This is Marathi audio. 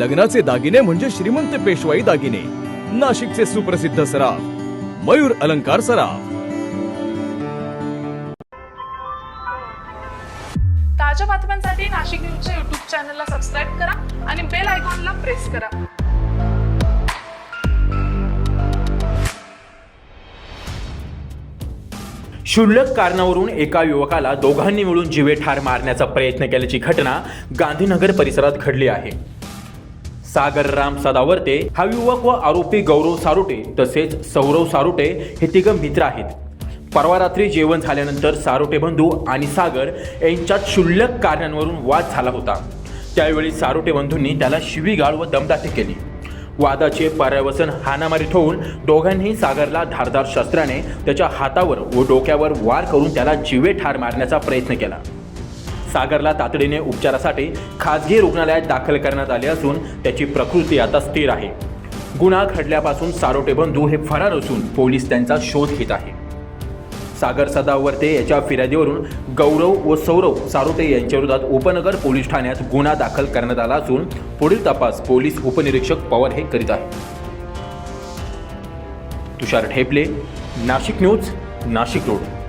लग्नाचे दागिने म्हणजे श्रीमंत पेशवाई दागिने. नाशिकचे सुप्रसिद्ध सराफ मयूर अलंकार सराफ. ताज्या बातम्यांसाठी नाशिक न्यूजच्या युट्यूब चॅनलला सबस्क्राईब करा आणि बेल आयकॉनला प्रेस करा. क्षुल्लक कारणावरून एका युवकाला दोघांनी मिळून जीवे ठार मारण्याचा प्रयत्न केल्याची घटना गांधीनगर परिसरात घडली आहे. सागर राम सदावर्ते हा युवक व आरोपी गौरव सारोटे तसेच सौरव सारोटे हे तिघं मित्र आहेत. परवा रात्री जेवण झाल्यानंतर सारोटे बंधू आणि सागर यांच्यात क्षुल्लक कारणांवरून वाद झाला होता. त्यावेळी सारोटे बंधूंनी त्याला शिवीगाळ व दमदाटी केली. वादाचे पर्यावसन हानामारी होऊन दोघांनी सागरला धारदार शस्त्राने त्याच्या हातावर व डोक्यावर वार करून त्याला जीवे ठार मारण्याचा प्रयत्न केला. सागरला तातडीने उपचारासाठी खाजगी रुग्णालयात दाखल करण्यात आले असून त्याची प्रकृती आता स्थिर आहे. गुन्हा घडल्यापासून सारोटे बंधू हे फरार असून पोलीस त्यांचा शोध घेत आहे. सागर सदावर्ते याच्या फिर्यादीवरून गौरव व सौरव सारोटे यांच्याविरोधात उपनगर पोलीस ठाण्यात गुन्हा दाखल करण्यात आला असून पुढील तपास पोलीस उपनिरीक्षक पवार हे करीत आहेत. Tushar Thepale Nashik news Nashik road.